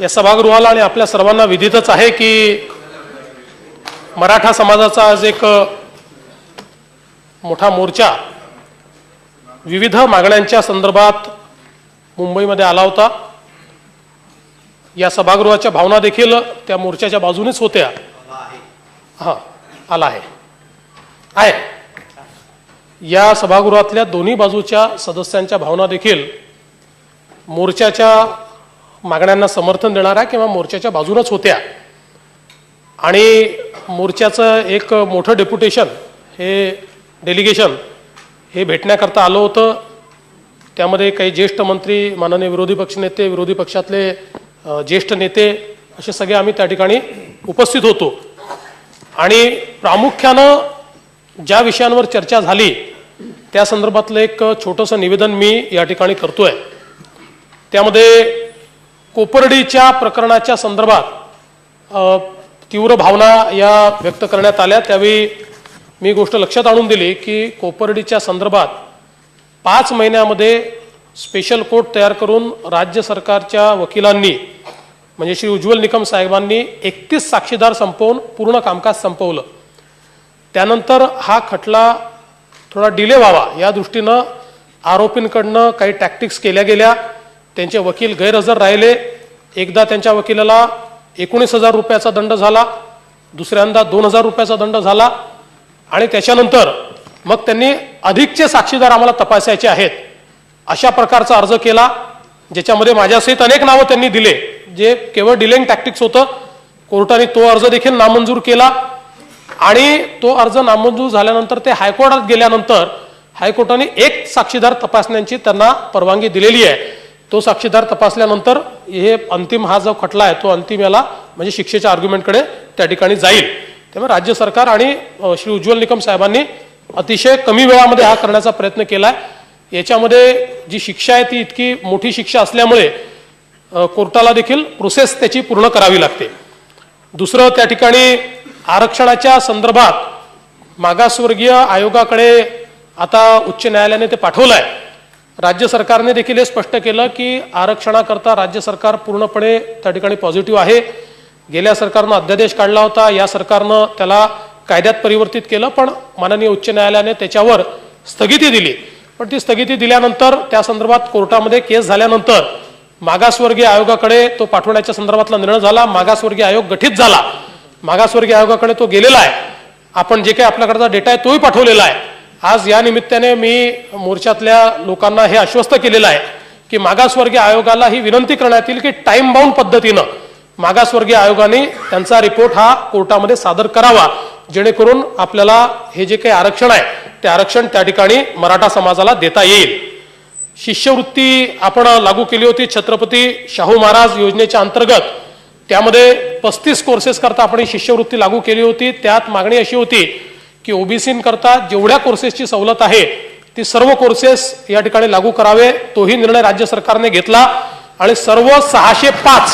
या सभागृहाला आणि आपल्या सर्वांना विदितच आहे की मराठा समाजाचा आज एक मोठा मोर्चा विविध मागण्यांच्या संदर्भात मुंबईमध्ये आला होता. या सभागृहाच्या भावना देखील त्या मोर्चाच्या बाजूनेच होत्या. हां आला आहे. आहे. या सभागृहातल्या दोन्ही बाजूच्या सदस्यांच्या भावना देखील मोर्चाच्या मागण्यांना समर्थन देणाऱ्या किंवा मोर्चाच्या बाजूनच होत्या. आणि मोर्चाचं एक मोठं डेप्युटेशन हे डेलिगेशन हे भेटण्याकरता आलं होतं. त्यामध्ये काही ज्येष्ठ मंत्री माननीय विरोधी पक्षनेते विरोधी पक्षातले ज्येष्ठ नेते असे सगळे आम्ही त्या ठिकाणी उपस्थित होतो. आणि प्रामुख्यानं ज्या विषयांवर चर्चा झाली त्या संदर्भातलं एक छोटंसं निवेदन मी या ठिकाणी करतो आहे त्यामध्ये कोपर्डीच्या प्रकरणाच्या संदर्भात तीव्र भावना या व्यक्त करण्यात आल्या. त्यावेळी मी गोष्ट लक्षात आणून दिली की कोपर्डीच्या संदर्भात पाच महिन्यामध्ये स्पेशल कोर्ट तयार करून राज्य सरकारच्या वकिलांनी म्हणजे श्री उज्ज्वल निकम साहेबांनी एकतीस साक्षीदार संपवून पूर्ण कामकाज संपवलं. त्यानंतर हा खटला थोडा डिले व्हावा या दृष्टीनं आरोपींकडनं काही टॅक्टिक्स केल्या गेल्या. त्यांचे वकील गैरहजर राहिले. एकदा त्यांच्या वकिलाला एकोणीस हजार रुपयाचा दंड झाला. दुसऱ्यांदा दोन हजार रुपयाचा दंड झाला. आणि त्याच्यानंतर मग त्यांनी अधिकचे साक्षीदार आम्हाला तपासायचे आहेत. अशा प्रकारचा अर्ज केला ज्याच्यामध्ये माझ्यासहित अनेक नावं त्यांनी दिले. जे केवळ डिलेंग टॅक्टिक्स होतं. कोर्टाने तो अर्ज देखील नामंजूर केला. आणि तो अर्ज नामंजूर झाल्यानंतर ते हायकोर्टात गेल्यानंतर हायकोर्टाने एक साक्षीदार तपासण्याची त्यांना परवानगी दिलेली आहे. तो साक्षीदार तपासल्यानंतर हे अंतिम हा जो खटला आहे तो अंतिम याला म्हणजे शिक्षेच्या आर्ग्युमेंटकडे त्या ठिकाणी जाईल. त्यामुळे राज्य सरकार आणि श्री उज्ज्वल निकम साहेबांनी अतिशय कमी वेळामध्ये हा करण्याचा प्रयत्न केला आहे याच्यामध्ये जी शिक्षा आहे ती इतकी मोठी शिक्षा असल्यामुळे कोर्टाला देखील प्रोसेस त्याची पूर्ण करावी लागते. दुसरं त्या ठिकाणी आरक्षणाच्या संदर्भात मागासवर्गीय आयोगाकडे आता उच्च न्यायालयाने ते पाठवलं आहे राज्य सरकारने देखील हे स्पष्ट केलं की आरक्षणाकरता राज्य सरकार पूर्णपणे त्या ठिकाणी पॉझिटिव्ह आहे. गेल्या सरकारनं अध्यादेश काढला होता. या सरकारनं त्याला कायद्यात परिवर्तित केलं पण माननीय उच्च न्यायालयाने त्याच्यावर स्थगिती दिली. पण ती स्थगिती दिल्यानंतर त्या संदर्भात कोर्टामध्ये केस झाल्यानंतर मागासवर्गीय आयोगाकडे तो पाठवण्याच्या संदर्भातला निर्णय झाला. मागासवर्गीय आयोग गठीत झाला. मागासवर्गीय आयोगाकडे तो गेलेला आहे. आपण जे काही आपल्याकडचा डेटा आहे तोही पाठवलेला आहे. आज या निमित्ताने मी मोर्चातल्या लोकांना हे आश्वस्त केलेलं आहे की मागासवर्गीय आयोगाला ही विनंती करण्यात येईल की टाइम बाउंड पद्धतीनं मागासवर्गीय आयोगाने त्यांचा रिपोर्ट हा कोर्टामध्ये सादर करावा जेणेकरून आपल्याला हे जे काही आरक्षण आहे ते आरक्षण त्या ठिकाणी मराठा समाजाला देता येईल. शिष्यवृत्ती आपण लागू केली होती छत्रपती शाहू महाराज योजनेच्या अंतर्गत. त्यामध्ये पस्तीस कोर्सेस करता आपण ही शिष्यवृत्ती लागू केली होती त्यात मागणी अशी होती की ओबीसींकरता जेवढ्या कोर्सेसची सवलत आहे ती सर्व कोर्सेस या ठिकाणी लागू करावे तोही निर्णय राज्य सरकारने घेतला. आणि सर्व सहाशे पाच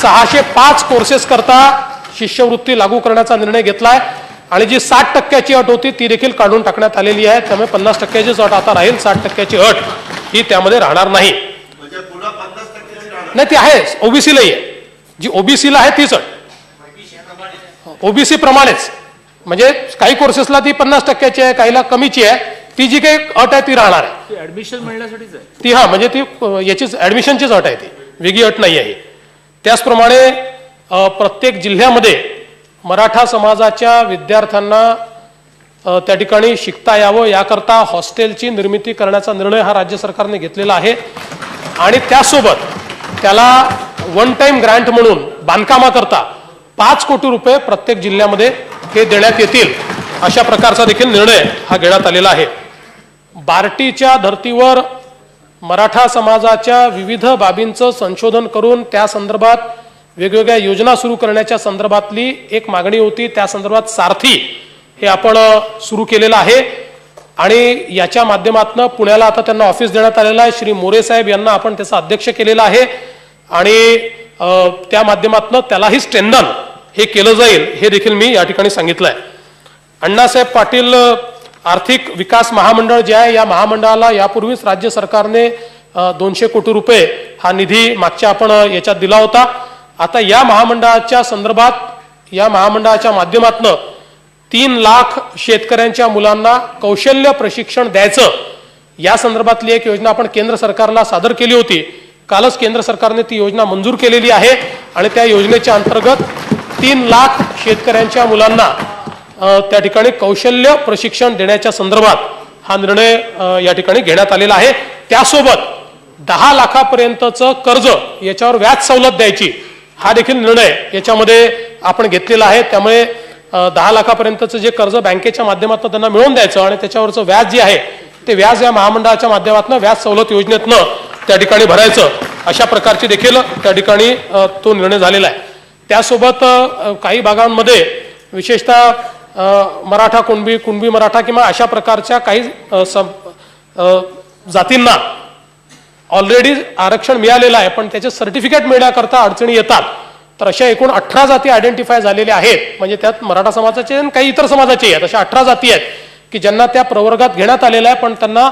सहाशे पाच कोर्सेस करता शिष्यवृत्ती लागू करण्याचा निर्णय घेतलाय. आणि जी साठ टक्क्याची अट होती ती देखील काढून टाकण्यात आलेली आहे. त्यामुळे पन्नास टक्क्याचीच अट आता राहील साठ टक्क्याची अट ही त्यामध्ये राहणार नाही. म्हणजे नाही ती आहे ओबीसीलाही आहे. जी ओबीसीला आहे तीच अट. ओबीसी प्रमाणेच. म्हणजे काही कोर्सेसला ती पन्नास टक्क्याची आहे काहीला कमीची आहे. ती जी काही अट आहे ती राहणार आहे. ऍडमिशन मिळण्यासाठीच आहे? ती हा म्हणजे ती याचीच ऍडमिशनचीच अट आहे ती. वेगळी अट नाही आहे. त्याचप्रमाणे प्रत्येक जिल्ह्यामध्ये मराठा समाजाच्या विद्यार्थ्यांना त्या ठिकाणी शिकता यावं याकरता हॉस्टेलची निर्मिती करण्याचा निर्णय हा राज्य सरकारने घेतलेला आहे. आणि त्यासोबत त्याला वन टाइम ग्रँट म्हणून बांधकामाकरता पाच कोटी रुपये प्रत्येक जिल्ह्यामध्ये हे देण्यात येतील अशा प्रकारचा देखील निर्णय हा घेण्यात आलेला आहे. बार्टीच्या धर्तीवर मराठा समाजाच्या विविध बाबींचं संशोधन करून त्या संदर्भात वेगवेगळ्या योजना सुरू करण्याच्या संदर्भातली एक मागणी होती. त्या संदर्भात सारथी हे आपण सुरू केलेलं आहे. आणि याच्या माध्यमातून पुण्याला आता त्यांना ऑफिस देण्यात आलेलं आहे. श्री मोरे साहेब यांना आपण त्याचा अध्यक्ष केलेला आहे. आणि त्या माध्यमातून त्यालाही स्ट्रेंदन हे केलं जाईल हे देखील मी या ठिकाणी सांगितलं आहे अण्णासाहेब पाटील आर्थिक विकास महामंडळ जे आहे या महामंडळाला यापूर्वीच राज्य सरकारने दोनशे कोटी रुपये हा निधी मागच्या आपण याच्यात दिला होता. आता या महामंडळाच्या संदर्भात या महामंडळाच्या माध्यमातून तीन लाख शेतकऱ्यांच्या मुलांना कौशल्य प्रशिक्षण द्यायचं या संदर्भातली एक योजना आपण केंद्र सरकारला सादर केली होती. कालच केंद्र सरकारने ती योजना मंजूर केलेली आहे आणि त्या योजनेच्या अंतर्गत तीन लाख शेतकऱ्यांच्या मुलांना त्या ठिकाणी कौशल्य प्रशिक्षण देण्याच्या संदर्भात हा निर्णय या ठिकाणी घेण्यात आलेला आहे. त्यासोबत दहा लाखापर्यंतचं कर्ज याच्यावर व्याज सवलत द्यायची हा देखील निर्णय याच्यामध्ये आपण घेतलेला आहे. त्यामुळे दहा लाखापर्यंतचं जे कर्ज बँकेच्या माध्यमातून त्यांना मिळवून द्यायचं आणि त्याच्यावरचं व्याज जे आहे ते व्याज या महामंडळाच्या माध्यमातून व्याज सवलत योजनेतनं त्या ठिकाणी भरायचं अशा प्रकारची देखील त्या ठिकाणी तो निर्णय झालेला आहे. त्यासोबत काही भागांमध्ये विशेषतः मराठा कुणबी कुणबी मराठा किंवा अशा प्रकारच्या काही सम- जातींना ऑलरेडी आरक्षण मिळालेलं आहे पण त्याचे सर्टिफिकेट मिळण्याकरता अडचणी येतात. तर अशा एकूण अठरा जाती आयडेंटिफाय झालेल्या आहेत. म्हणजे त्यात मराठा समाजाचे आणि काही इतर समाजाचे आहेत. अशा अठरा जाती आहेत की ज्यांना त्या प्रवर्गात घेण्यात आलेला आहे पण त्यांना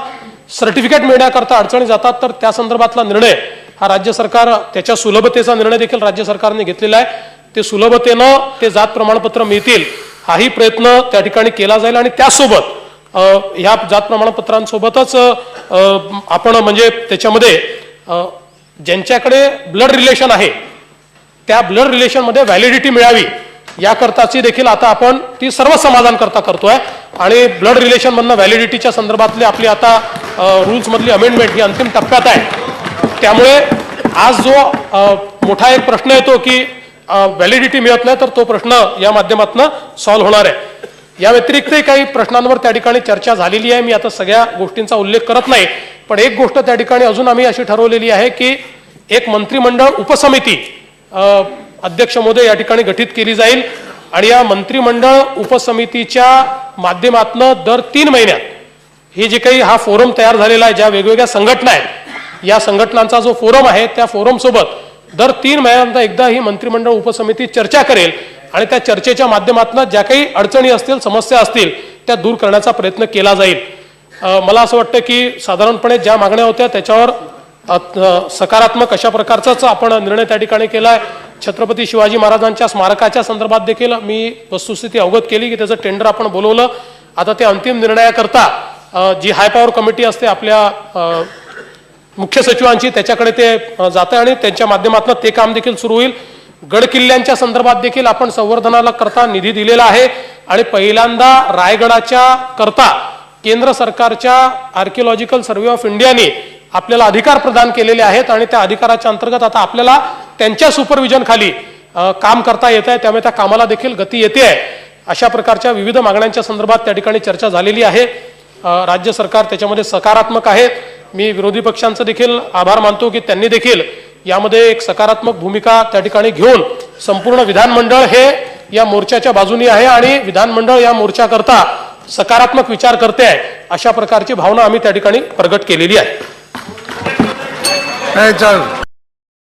सर्टिफिकेट मिळण्याकरता अडचणी जातात. तर त्या संदर्भातला निर्णय हा राज्य सरकार त्याच्या सुलभतेचा निर्णय देखील राज्य सरकारने घेतलेला आहे. ते सुलभतेनं ते जात प्रमाणपत्र मिळतील हाही प्रयत्न त्या ठिकाणी केला जाईल आणि त्यासोबत ह्या जात प्रमाणपत्रांसोबतच आपण म्हणजे त्याच्यामध्ये ज्यांच्याकडे ब्लड रिलेशन आहे त्या ब्लड रिलेशनमध्ये व्हॅलिडिटी मिळावी याकरताची देखील आता आपण ती सर्व समाजांकरता करतोय. आणि ब्लड रिलेशनमधनं व्हॅलिडिटीच्या संदर्भातली आपली आता रूल्समधली अमेंडमेंट ही अंतिम टप्प्यात आहे. त्यामुळे आज जो मोठा एक प्रश्न येतो की व्हॅलिडिटी मिळत नाही तर तो प्रश्न या माध्यमातून सॉल्व्ह होणार आहे. या व्यतिरिक्तही काही प्रश्नांवर त्या ठिकाणी चर्चा झालेली आहे. मी आता सगळ्या गोष्टींचा उल्लेख करत नाही. पण एक गोष्ट त्या ठिकाणी अजून आम्ही अशी ठरवलेली आहे की एक मंत्रिमंडळ उपसमिती अध्यक्ष महोदय या ठिकाणी गठीत केली जाईल. आणि या मंत्रिमंडळ उपसमितीच्या माध्यमातनं दर तीन महिन्यात हे जे काही हा फोरम तयार झालेला आहे ज्या वेगवेगळ्या संघटना आहेत या संघटनांचा जो फोरम आहे त्या फोरम सोबत दर तीन महिन्यानंतर एकदा ही मंत्रिमंडळ उपसमिती चर्चा करेल आणि त्या चर्चेच्या माध्यमातून ज्या काही अडचणी असतील समस्या असतील त्या दूर करण्याचा प्रयत्न केला जाईल. मला असं वाटतं की साधारणपणे ज्या मागण्या होत्या त्याच्यावर सकारात्मक अशा प्रकारचाच आपण निर्णय त्या ठिकाणी केला आहे छत्रपती शिवाजी महाराजांच्या स्मारकाच्या संदर्भात देखील मी वस्तुस्थिती अवगत केली की त्याचं टेंडर आपण बोलवलं. आता ते अंतिम निर्णयाकरता जी हाय पॉवर कमिटी असते आपल्या मुख्य सचिवांची त्याच्याकडे ते जात जातं आणि त्यांच्या माध्यमातून ते काम देखील सुरू होईल. गड किल्ल्यांच्या संदर्भात देखील आपण संवर्धनाला करता निधी दिलेला आहे. आणि पहिल्यांदा रायगडाच्या करता केंद्र सरकारच्या आर्किओलॉजिकल सर्व्हे ऑफ इंडियाने आपल्याला अधिकार प्रदान केलेले आहेत आणि त्या अधिकाराच्या अंतर्गत आता आपल्याला त्यांच्या सुपरविजन खाली काम करता येत आहे. त्यामुळे त्या कामाला देखील गती येते आहे. अशा प्रकारच्या विविध मागण्यांच्या संदर्भात त्या ठिकाणी चर्चा झालेली आहे. राज्य सरकार त्याच्यामध्ये सकारात्मक आहे. मी विरोधी पक्षांचं देखील आभार मानतो की त्यांनी देखील यामध्ये एक सकारात्मक भूमिका त्या ठिकाणी घेऊन संपूर्ण विधानमंडळ हे या मोर्चाच्या बाजूनी आहे आणि विधानमंडळ या मोर्चाकरता सकारात्मक विचार करते आहे अशा प्रकारची भावना आम्ही त्या ठिकाणी प्रगट केलेली आहे. नाही